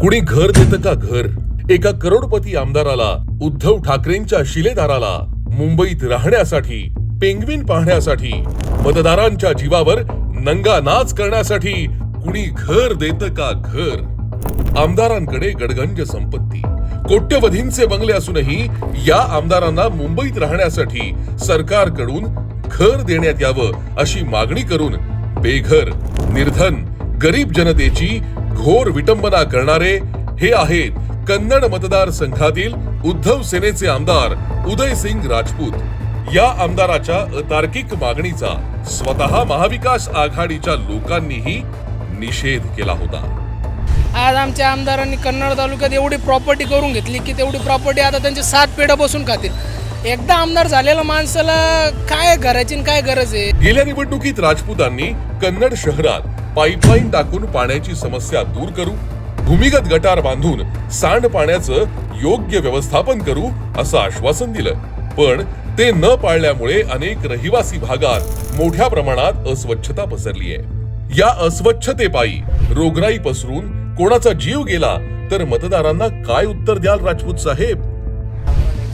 कुणी घर देतं का घर? एका करोडपती आमदाराला उद्धव ठाकरेंच्या शिलेदाराला मुंबईत राहण्यासाठी पेंग्विन पाहण्यासाठी मतदारांच्या जीवावर नंगा नाच करण्यासाठी कुणी घर देतं का घर? आमदारांकडे गडगंज संपत्ती. कोट्यवधींचे बंगले असूनही या आमदारांना मुंबईत राहण्यासाठी सरकारकडून घर देण्यात यावं अशी मागणी करून बेघर निर्धन गरीब जनतेची घोर विटंबना करणारे हे आहेत कन्नड मतदारसंघातील उद्धव सेनेचे आमदार उदय सिंग राजपूत. या आमदाराच्या अतार्किक मागणीचा स्वतः महाविकास आघाडीच्या लोकांनीही निषेध केला होता. आज आमच्या आमदारांनी कन्नड तालुक्यात एवढी प्रॉपर्टी करून घेतली की तेवढी प्रॉपर्टी आता त्यांचे सात पेढं बसून खातील. एकदा आमदार झालेल्या माणसाला काय घराची काय गरज आहे? गेल्या निवडणुकीत राजपूतांनी कन्नड शहरात पाईपलाईन टाकून पाण्याची समस्या दूर करू भूमिगत गटार बांधून सांडपाण्याचं योग्य व्यवस्थापन करू असं आश्वासन दिलं. पण ते न पाळल्यामुळे अनेक रहिवासी भागात मोठ्या प्रमाणात अस्वच्छता पसरली आहे. या अस्वच्छतेपायी रोगराई पसरून कोणाचा जीव गेला तर मतदारांना काय उत्तर द्याल राजपूत साहेब?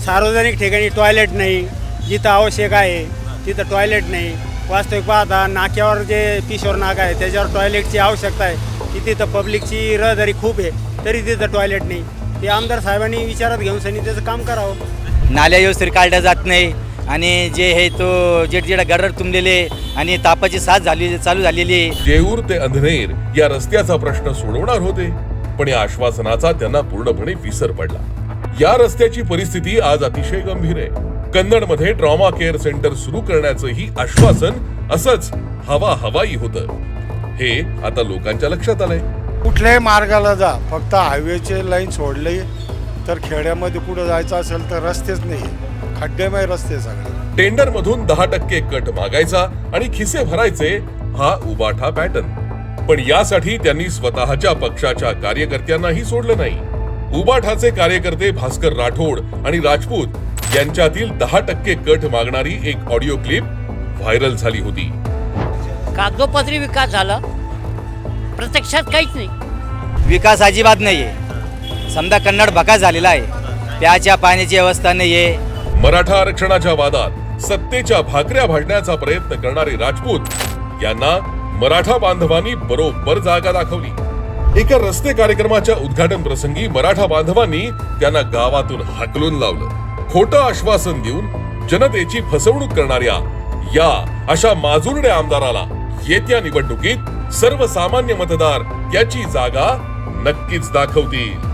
सार्वजनिक ठिकाणी टॉयलेट नाही जिथं आवश्यक आहे तिथं टॉयलेट नाही. वास्तविक पाहता नाक्यावर जे किशोर नाका आहे त्याच्यावर टॉयलेटची आवश्यकता आहे. की तिथं पब्लिकची रहदारी खूप आहे तरी तिथं टॉयलेट नाही. ते आमदार साहेबांनी विचारात घेऊन सनी त्याचं काम करावं. नाल्या व्यवस्थित काढल्या जात नाही. आणि जे हे तो जे जेडा गडर तुंबलेले आणि तापाची साथ झाली चालू झालेली आहे. जेऊर ते अंधनेर या रस्त्याचा प्रश्न सोडवणार होते. पण या आश्वासनाचा त्यांना पूर्णपणे विसर पडला. या रस्त्याची परिस्थिती आज अतिशय गंभीर आहे. कन्नडमध्ये ट्रॉमा केअर सेंटर सुरू करण्याचंही आश्वासन असंच हवा हवाई होतं. हे आता लोकांच्या लक्षात आलंय. कुठल्याही मार्गाला जा फक्त हायवेचे लाईन सोडले तर खेड्यामध्ये कुठं जायचं असेल तर रस्तेच नाही. खड्डेमय रस्ते सगळे. टेंडर मधून दहा टक्के कट मागायचा आणि खिसे भरायचे हा उबाठा पॅटर्न पण यासाठी त्यांनी स्वतःच्या पक्षाच्या कार्यकर्त्यांनाही सोडलं नाही. उबाठाचे कार्यकर्ते भास्कर राठोड आणि राजपूत यांच्यातील दहा टक्के कट मागणारी एक ऑडिओ क्लिप व्हायरल झाली होती. कागदोपत्री विकास झाला. प्रत्यक्षात काहीच नाही. विकास अजिबात नाही आहे समजा कन्नड भकास झालेला आहे. प्याच्या पाण्याची व्यवस्था नाही आहे मराठा आरक्षणाच्या वादात सत्तेच्या भाकऱ्या भाजण्याचा प्रयत्न करणारे राजपूत यांना मराठा बांधवांनी बरोबर जागा दाखवली. एका रस्ते कार्यक्रमाच्या उद्घाटन प्रसंगी मराठा बांधवांनी त्यांना गावातून हाकलून लावलं. खोटं आश्वासन देऊन जनतेची फसवणूक करणाऱ्या या अशा माजुरड्या आमदाराला येत्या निवडणुकीत सर्वसामान्य मतदार याची जागा नक्कीच दाखवतील.